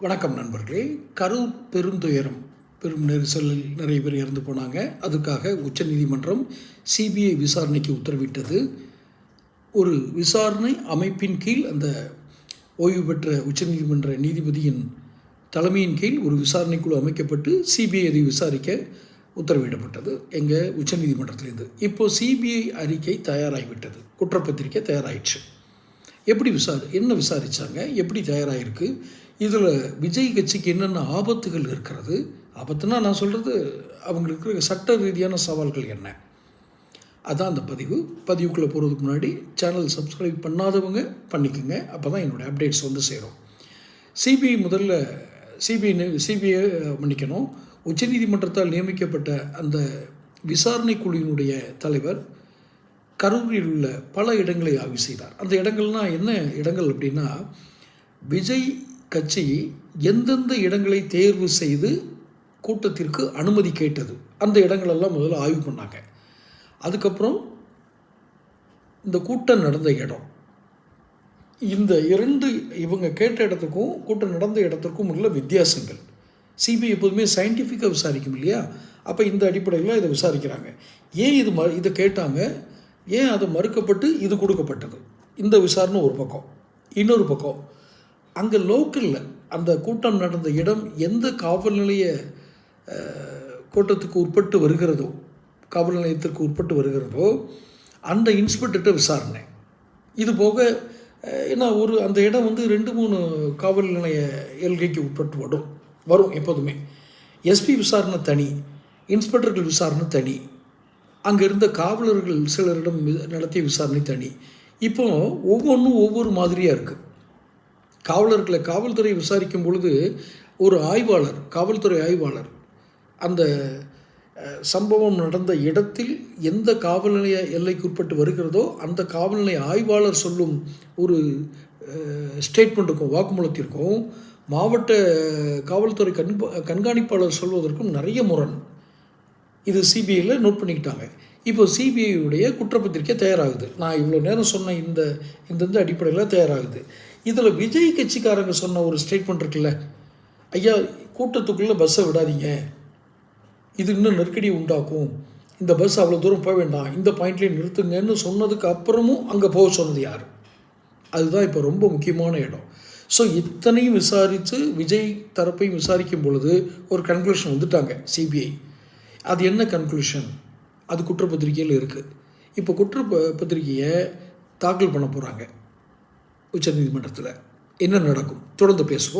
வணக்கம் நண்பர்களே. கரூர் பெருந்துயரம் பெரும் நெரிசலில் நிறைய பேர் இறந்து போனாங்க. அதுக்காக உச்சநீதிமன்றம் சிபிஐ விசாரணைக்கு உத்தரவிட்டது. ஒரு விசாரணை அமைப்பின் கீழ் அந்த ஓய்வு பெற்ற உச்சநீதிமன்ற நீதிபதியின் தலைமையின் கீழ் ஒரு விசாரணைக்குழு அமைக்கப்பட்டு சிபிஐ அதை விசாரிக்க உத்தரவிடப்பட்டது. எங்கள் உச்சநீதிமன்றத்திலேருந்து. இப்போது சிபிஐ அறிக்கை தயாராகிவிட்டது. குற்றப்பத்திரிக்கை தயாராகிடுச்சு எப்படி விசாரி என்ன விசாரித்தாங்க எப்படி தயாராகிருக்கு இதில் விஜய் கட்சிக்கு என்னென்ன ஆபத்துகள் இருக்கிறது ஆபத்துனா நான் சொல்கிறது அவங்களுக்கு இருக்கிற சட்ட ரீதியான சவால்கள் என்ன? அதான் அந்த பதிவு. பதிவுக்குள்ளே போகிறதுக்கு முன்னாடி சேனல் சப்ஸ்கிரைப் பண்ணாதவங்க பண்ணிக்கோங்க. அப்போ தான் என்னுடைய அப்டேட்ஸ் வந்து சேரும். சிபிஐ முதல்ல சிபிஐ சிபிஐ மன்னிக்கணும். உச்சநீதிமன்றத்தால் நியமிக்கப்பட்ட அந்த விசாரணை குழுவினுடைய தலைவர் கரூரில் உள்ள பல இடங்களை ஆய்வு செய்தார். அந்த இடங்கள்னால் என்ன இடங்கள் அப்படின்னா விஜய் கட்சி எந்தெந்த இடங்களை தேர்வு செய்து கூட்டத்திற்கு அனுமதி கேட்டது. அந்த இடங்களெல்லாம் முதல்ல ஆய்வு பண்ணாங்க. அதுக்கப்புறம் இந்த கூட்டம் நடந்த இடம். இந்த இரண்டு இவங்க கேட்ட இடத்துக்கும் கூட்டம் நடந்த இடத்துக்கும் உள்ள வித்தியாசங்கள். சிபிஐ எப்போதுமே சயின்டிஃபிக்காக விசாரிக்கும் இல்லையா? அப்போ இந்த அடிப்படையில் இதை விசாரிக்கிறாங்க. ஏன் இது ம இதை கேட்டாங்க? ஏன் அது மறுக்கப்பட்டு இது கொடுக்கப்பட்டது? இந்த விசாரணை ஒரு பக்கம். இன்னொரு பக்கம். அங்கே லோக்கலில் அந்த கூட்டம் நடந்த இடம் எந்த காவல் நிலைய கூட்டத்துக்கு உட்பட்டு வருகிறதோ காவல் நிலையத்திற்கு உட்பட்டு வருகிறதோ அந்த இன்ஸ்பெக்டர்கிட்ட விசாரணை. இது போக ஏன்னா ஒரு அந்த இடம் வந்து ரெண்டு மூணு காவல் நிலைய எல்கைக்கு உட்பட்டு வரும் வரும் எப்போதுமே. எஸ்பி விசாரணை தனி இன்ஸ்பெக்டர்கள் விசாரணை தனி அங்கே இருந்த காவலர்கள் சிலரிடம் நடத்திய விசாரணை தனி. இப்போ ஒவ்வொன்றும் ஒவ்வொரு மாதிரியாக இருக்குது காவலர்களை காவல்துறை விசாரிக்கும் பொழுது ஒரு ஆய்வாளர் காவல்துறை ஆய்வாளர் அந்த சம்பவம் நடந்த இடத்தில் எந்த காவல் நிலைய எல்லைக்குட்பட்டு வருகிறதோ அந்த காவல் நிலைய ஆய்வாளர் சொல்லும் ஒரு ஸ்டேட்மெண்ட்டுக்கும் வாக்குமூலத்திற்கும் மாவட்ட காவல்துறை கண் கண்காணிப்பாளர் சொல்வதற்கும் நிறைய முரண். இது சிபிஐயில் நோட் பண்ணிக்கிட்டாங்க. இப்போ சிபிஐயுடைய குற்றப்பத்திரிக்கை தயாராகுது. நான் இவ்வளோ நேரம் சொன்ன இந்த இந்த அடிப்படையில் தயாராகுது. இதில் விஜய் கட்சிக்காரங்க சொன்ன ஒரு ஸ்டேட்மெண்ட் இருக்குல்ல? ஐயா கூட்டத்துக்குள்ளே பஸ்ஸை விடாதீங்க. இது இன்னும் நெருக்கடி உண்டாக்கும். இந்த பஸ் அவ்வளோ தூரம் போக வேண்டாம். இந்த பாயிண்ட்லேயே நிறுத்துங்கன்னு சொன்னதுக்கு அப்புறமும் அங்கே போக சொன்னது யார்? அதுதான் இப்போ ரொம்ப முக்கியமான இடம். ஸோ இத்தனையும் விசாரித்து விஜய் தரப்பையும் விசாரிக்கும் பொழுது ஒரு கன்க்ளூஷன் வந்துட்டாங்க சிபிஐ அது என்ன கன்க்ளூஷன் அது குற்றப்பத்திரிகையில் இருக்குது இப்போ குற்ற பத்திரிகையை தாக்கல் பண்ண போகிறாங்க உச்சநீதிமன்றத்தில் என்ன நடக்கும்? தொடர்ந்து பேசுவோம்.